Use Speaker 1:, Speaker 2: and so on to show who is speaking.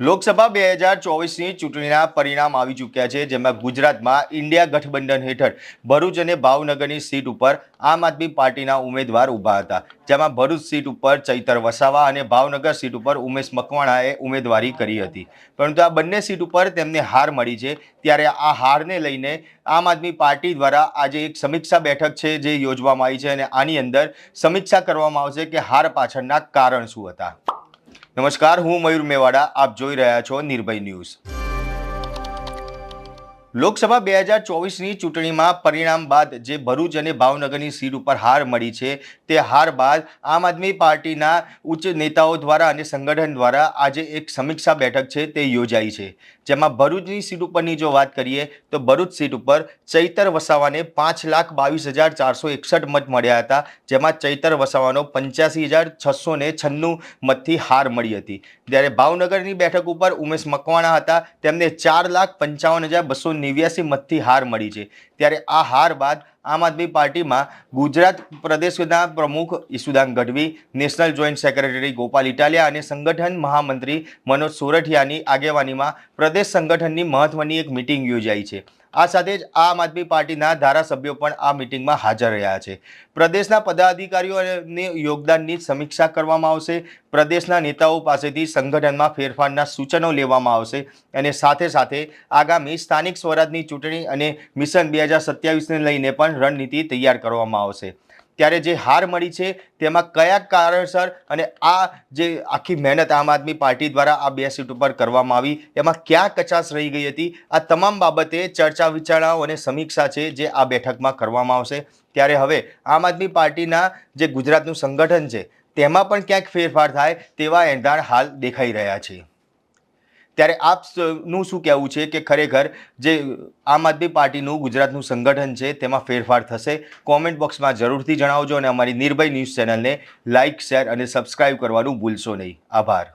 Speaker 1: લોકસભા બે હજાર ચોવીસની ચૂંટણીના પરિણામ આવી ચૂક્યા છે, જેમાં ગુજરાતમાં ઇન્ડિયા ગઠબંધન હેઠળ ભરૂચ અને ભાવનગરની સીટ ઉપર આમ આદમી પાર્ટીના ઉમેદવાર ઊભા હતા. જેમાં ભરૂચ સીટ ઉપર ચૈતર વસાવા અને ભાવનગર સીટ ઉપર ઉમેશ મકવાણાએ ઉમેદવારી કરી હતી. પરંતુ આ બંને સીટ ઉપર તેમને હાર મળી છે. ત્યારે આ હારને લઈને આમ આદમી પાર્ટી દ્વારા આજે એક સમીક્ષા બેઠક છે જે યોજવામાં આવી છે અને આની અંદર સમીક્ષા કરવામાં આવશે કે હાર પાછળના કારણ શું હતા. નમસ્કાર હું મયુર મેવાડા આપ જોઈ રહ્યા છો નિર્ભય ન્યૂઝ. લોકસભા બે હજાર ચોવીસની ચૂંટણીમાં પરિણામ બાદ જે ભરૂચ અને ભાવનગરની સીટ ઉપર હાર મળી છે, તે હાર બાદ આમ આદમી પાર્ટીના ઉચ્ચ નેતાઓ દ્વારા અને સંગઠન દ્વારા આજે એક સમીક્ષા બેઠક છે તે યોજાઈ છે. જેમાં ભરૂચની સીટ ઉપરની જો વાત કરીએ, તો ભરૂચ સીટ ઉપર ચૈતર વસાવાને પાંચ લાખ બાવીસ હજાર ચારસો એકસઠ મત મળ્યા હતા, જેમાં ચૈતર વસાવાનો પંચ્યાસી હજાર છસો ને છન્નું મતથી હાર મળી હતી. જ્યારે ભાવનગરની બેઠક ઉપર ઉમેશ મકવાણા હતા, તેમને ચાર લાખ પંચાવન હજાર બસો નેવ્યાસી મતથી હાર મળી છે. ત્યારે આ હાર બાદ આમ આદમી પાર્ટીમાં ગુજરાત પ્રદેશના પ્રમુખ Isudan Gadhvi, national joint secretary Gopal Italia અને સંગઠન મહામંત્રી મનોજ સોરઠિયાની આગેવાનીમાં પ્રદેશ સંગઠનની મહત્વની એક મિટિંગ યોજાઈ છે. આ સાથે જ આમ આદમી પાર્ટીના ધારાસભ્યો પણ આ મિટિંગમાં હાજર રહ્યા છે. પ્રદેશના પદાધિકારીઓને યોગદાનની સમીક્ષા કરવામાં આવશે. પ્રદેશના નેતાઓ પાસેથી સંગઠનમાં ફેરફારના સૂચનો લેવામાં આવશે અને સાથે સાથે આગામી સ્થાનિક સ્વરાજની ચૂંટણી અને મિશન બે હજાર સત્યાવીસને લઈને પણ રણનીતિ તૈયાર કરવામાં આવશે. ત્યારે જે હાર મળી છે, તેમાં કયા કારણસર અને આ જે આખી મહેનત આમ આદમી પાર્ટી દ્વારા આ બે સીટ ઉપર કરવામાં આવી, એમાં ક્યાં કચાશ રહી ગઈ હતી? આ તમામ બાબતે ચર્ચા વિચારણાઓ અને સમીક્ષા છે જે આ બેઠકમાં કરવામાં આવશે. ત્યારે હવે આમ આદમી પાર્ટીના જે ગુજરાતનું સંગઠન છે, તેમાં પણ ક્યાંક ફેરફાર થાય તેવા એંધાણ હાલ દેખાઈ રહ્યા છે. ત્યારે આપનું શું કહેવું છે કે ખરેખર જે આમ આદમી પાર્ટીનું ગુજરાતનું સંગઠન છે, તેમાં ફેરફાર થશે? કોમેન્ટ બોક્સમાં જરૂરથી જણાવજો અને અમારી નિર્ભય ન્યૂઝ ચેનલને લાઇક, શેર અને સબસ્ક્રાઇબ કરવાનું ભૂલશો નહીં. આભાર.